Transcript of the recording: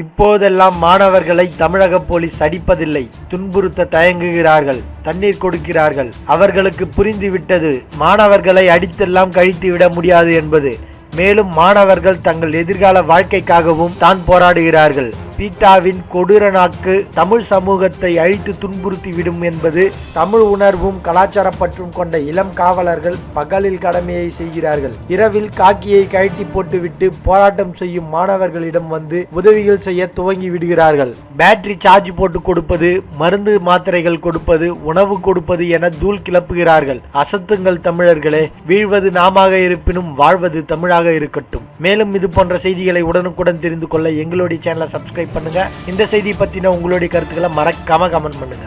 இப்போதெல்லாம் மாணவர்களை தமிழக போலீஸ் அடிப்பதில்லை. துன்புறுத்த தயங்குகிறார்கள் தண்ணீர் கொடுக்கிறார்கள். அவர்களுக்கு புரிந்துவிட்டது மாணவர்களை அடித்தெல்லாம் கழித்து விட முடியாது என்பது. மேலும் மாணவர்கள் தங்கள் எதிர்கால வாழ்க்கைக்காகவும் தான் போராடுகிறார்கள். பீட்டாவின் கொடூர நாக்கு தமிழ் சமூகத்தை அழித்து துன்புறுத்தி விடும் என்பது தமிழ் உணர்வும் கலாச்சார பற்றும் கொண்ட இளம் காவலர்கள் பகலில் கடமையை செய்கிறார்கள். இரவில் காக்கியை கழட்டி போட்டுவிட்டு போராட்டம் செய்யும் மாணவர்களிடம் வந்து உதவிகள் செய்ய துவங்கி விடுகிறார்கள். பேட்டரி சார்ஜ் போட்டு கொடுப்பது மருந்து மாத்திரைகள் கொடுப்பது உணவு கொடுப்பது என தூள் கிளப்புகிறார்கள். அசத்துங்கள் தமிழர்களே வீழ்வது நாமாக இருப்பினும் வாழ்வது தமிழாக இருக்கட்டும். மேலும் இது போன்ற செய்திகளை உடனுக்குடன் தெரிந்து கொள்ள எங்களுடைய சேனலை சப்ஸ்கிரைப் பண்ணுங்க. இந்த செய்தி பத்தின உங்களுடைய கருத்துக்களை மறக்காமல் கமெண்ட் பண்ணுங்க.